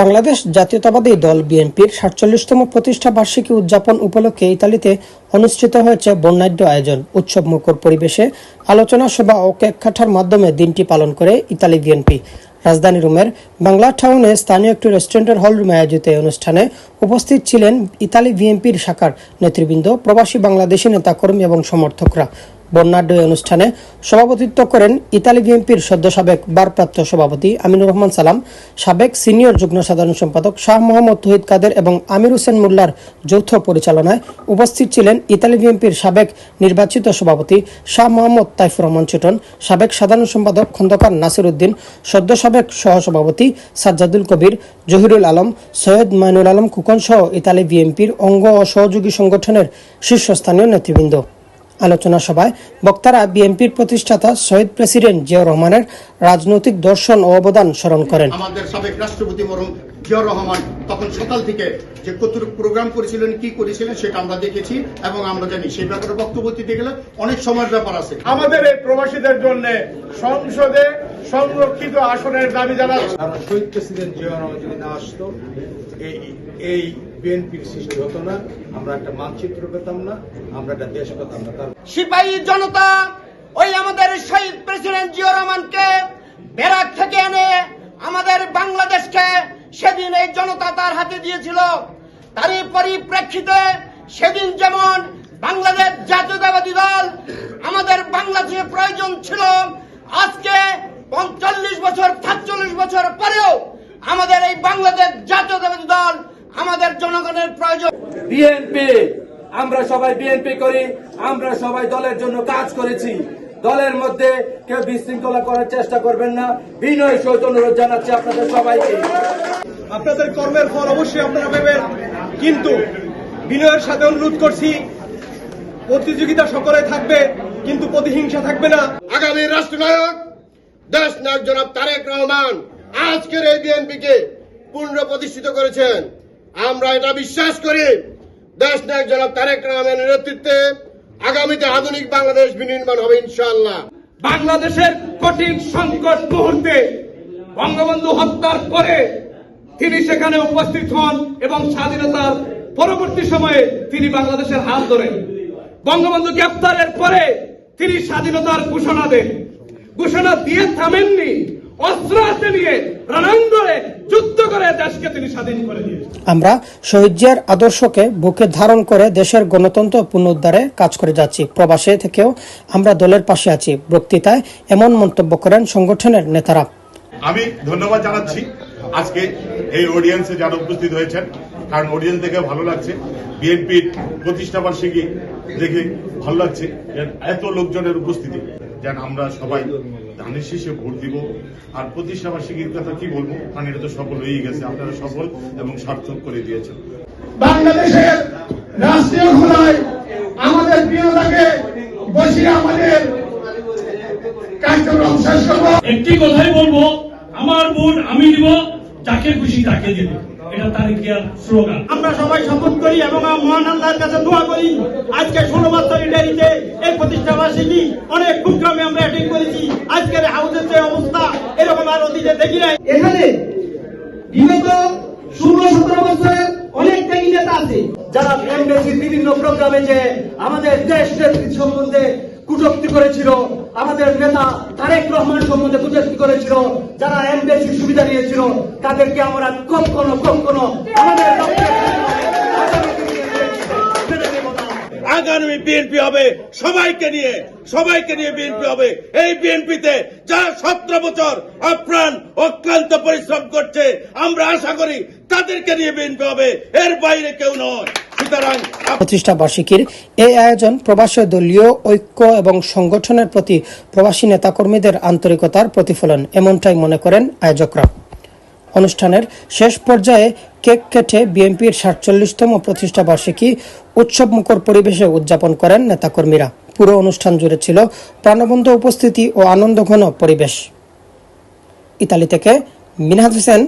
বাংলাদেশ জাতীয়তাবাদী দল বিএনপির সাতচল্লিশতম প্রতিষ্ঠা বার্ষিকী উদযাপন উপলক্ষে ইতালিতে অনুষ্ঠিত হয়েছে বর্ণাঢ্য আয়োজন। উৎসব মুখর পরিবেশে আলোচনা সভা ও কেক কাটার মাধ্যমে দিনটি পালন করে ইতালি বিএনপি। রাজধানী রুমের বাংলা টাউনে স্থানীয় একটি রেস্টুরেন্টের হল রুমে আয়োজিত এই অনুষ্ঠানে উপস্থিত ছিলেন ইতালি বিএনপির শাখার নেতৃবৃন্দ, প্রবাসী বাংলাদেশি নেতাকর্মী এবং সমর্থকরা। বর্ণাঢ্য অনুষ্ঠানে সভাপতিত্ব করেন ইতালি বিএনপির সদ্য সাবেক বারপ্রাপ্ত সভাপতি আমিনুর রহমান সালাম, সাবেক সিনিয়র যুগ্ম সাধারণ সম্পাদক শাহ মোহাম্মদ তহিদ কাদের এবং আমির হোসেন মোল্লার যৌথ পরিচালনায় উপস্থিত ছিলেন ইতালি বিএনপির সাবেক নির্বাচিত সভাপতি শাহ মোহাম্মদ তাইফুর রহমান চুটন, সাবেক সাধারণ সম্পাদক খন্দকার নাসির উদ্দিন, সদ্য সাবেক সহসভাপতি সাজ্জাদুল কবির, জহিরুল আলম, সৈয়দ মাইনুল আলম কুকন সহ ইতালি বিএনপির অঙ্গ ও সহযোগী সংগঠনের শীর্ষস্থানীয় নেতৃবৃন্দ। আলোচনা সভায় বক্তারা বিএনপির প্রতিষ্ঠাতা শহীদ প্রেসিডেন্ট জিয়াউর রহমানের রাজনৈতিক দর্শন ও অবদান স্মরণ করেন। আমাদের সাবেক রাষ্ট্রপতি মরম জিয়াউর রহমান তখন সকাল থেকে যে কতটুকু প্রোগ্রাম করেছিলেন কি করেছিলেন সেটা আমরা দেখেছি এবং আমরা জানি সেই ব্যাপারে বক্তব্য দিতে গেলে অনেক সময়ের ব্যাপার আছে। আমাদের এই প্রবাসীদের জন্য সংসদে সংরক্ষিত আসনের দাবি জানাচ্ছি। কারণ শহীদ প্রেসিডেন্ট জিয়া রহমান যদি না আসতো এই এই বিএনপির সৃষ্টি হতো না। আমরা একটা মানচিত্র পেতাম না আমরা একটা দেশ পেতাম না। সিপাহী জনতা ওই আমাদের শহীদ প্রেসিডেন্ট জিয়া রহমানকে ব্যারাক থেকে এনে আমাদের বাংলাদেশকে সেদিন এই জনতা তার হাতে দিয়েছিল। তারই পরিপ্রেক্ষিতে সেদিন যেমন বাংলাদেশ জাতীয়তাবাদী দল আমাদের বাংলাদেশে প্রয়োজন ছিল আজকে পঞ্চল্লিশ বছর সাতচল্লিশ বছর পরেও আমাদের এই বাংলাদেশ জাতীয়তাবাদী দল আমাদের জনগণের প্রয়োজন। বিএনপি আমরা সবাই বিএনপি করি আমরা সবাই দলের জন্য কাজ করেছি। দলের মধ্যে কেউ বিশৃঙ্খলা করার চেষ্টা করবেন না। বিনয় সহিত অনুরোধ জানাচ্ছি আপনাদের সবাইকে। আপনাদের কর্মের ফল অবশ্যই আপনারা পাবেন। কিন্তু বিনয়ের সাথে অনুরোধ করছি প্রতিযোগিতা সকলে থাকবে কিন্তু প্রতিহিংসা থাকবে না। আগামী রাষ্ট্রনায়ক দেশ নায়ক জনাব তারেক রহমান। আজকের এই বিএনপিকে পুনঃপ্রতিষ্ঠিত করেছেন। আমরা এটা বিশ্বাস করি। দেশ নায়ক জনাব তারেক রহমানের নেতৃত্বে আগামীতে আধুনিক বাংলাদেশ বিনির্মাণ হবে ইনশাআল্লাহ। বাংলাদেশের কঠিন সংকট মুহূর্তে বঙ্গবন্ধু হত্যার পরে তিনি সেখানে উপস্থিত হন এবং স্বাধীনতার পরবর্তী সময়ে তিনি বাংলাদেশের হাত ধরেন। বঙ্গবন্ধু গ্রেপ্তারের পরে তিনি স্বাধীনতার ঘোষণা দেন। ঘোষণা দিয়ে থামেননি। অস্ত্র হাতে নিয়ে রণাঙ্গনে যুদ্ধ করে দেশকে তিনি স্বাধীন করে দিয়েছেন। আমরা শহীদ জিয়ার আদর্শকে বুকে ধারণ করে দেশের গণতন্ত্র পুনরুদ্ধারে কাজ করে যাচ্ছি। প্রবাসে থেকেও আমরা দলের পাশে আছি। বক্তৃতায় এমন মন্তব্য করেন সংগঠনের নেতারা। আমি ধন্যবাদ জানাচ্ছি আজকে এই অডিয়েন্সে যারা উপস্থিত হয়েছেন কারণ অডিয়েন্স দেখে ভালো লাগছে। বিএনপির প্রতিষ্ঠা বার্ষিকী দেখে ভালো লাগছে এত লোকজনের উপস্থিতি যেন আমরা সবাই ধানের শীষে ভোট দিব। আর প্রতিষ্ঠা বার্ষিকীর কথা কি বলব? কারণ এটা তো সফল হয়েই গেছে। আপনারা সফল এবং সার্থক করে দিয়েছেন। বাংলাদেশের রাষ্ট্রীয় ঘোড়ায় আমাদের প্রিয়তাকে বসিয়ে আমাদের কার্যক্রম শেষ করব। একটি কথাই বলব আমার ভোট আমি দিব। যাকে খুশি তাকে দিব। এটা তারিখিয়ার স্লোগান আমরা সবাই শপথ করি এবং মহান আল্লাহর কাছে দোয়া করি। আজকে ষোলো বছর ইটালিতে এই প্রতিষ্ঠা বার্ষিকী অনেক কুক্রমে আমরা অ্যাটেন্ড করেছি। আজকের হাউসের যে অবস্থা, এরকম আর অতীতে দেখি নাই। এখানে বিগত ষোলো, সতেরো বছরের অনেক ত্যাগী নেতা আছে। যারা এমবেসির বিভিন্ন প্রোগ্রামে যে আমাদের দেশ নেত্রী সম্বন্ধে আমাদের নেতা তারেক রহমান সম্বন্ধে কুটক্তি করেছিল, যারা এমবেসির সুবিধা নিয়েছিল, তাদেরকে আমরা কখনো কখনো আমাদের আগামী বিএনপি হবে, সবাইকে নিয়ে সবাইকে নিয়ে বিএনপি হবে। এই বিএনপিতে যারা সতেরো বছর আপ্রাণ অক্লান্ত পরিশ্রম করছে, আমরা আশা করি তাদেরকে নিয়ে বিএনপি হবে, এর বাইরে কেউ নয়। প্রতিষ্ঠা বার্ষিকীর এই আয়োজন প্রবাসী দলীয় ঐক্য এবং সংগঠনের প্রতি প্রবাসী নেতাকর্মীদের আন্তরিকতার প্রতিফলন, এমনটাই মনে করেন আয়োজকরা। অনুষ্ঠানের শেষ পর্যায়ে কেক কেটে বিএনপির সাতচল্লিশতম প্রতিষ্ঠা বার্ষিকী উৎসব মুখর পরিবেশে উদযাপন করেন নেতাকর্মীরা। পুরো অনুষ্ঠান জুড়ে ছিল প্রাণবন্ত উপস্থিতি ও আনন্দঘন পরিবেশ। ইতালি থেকে মিনহাজ হোসেন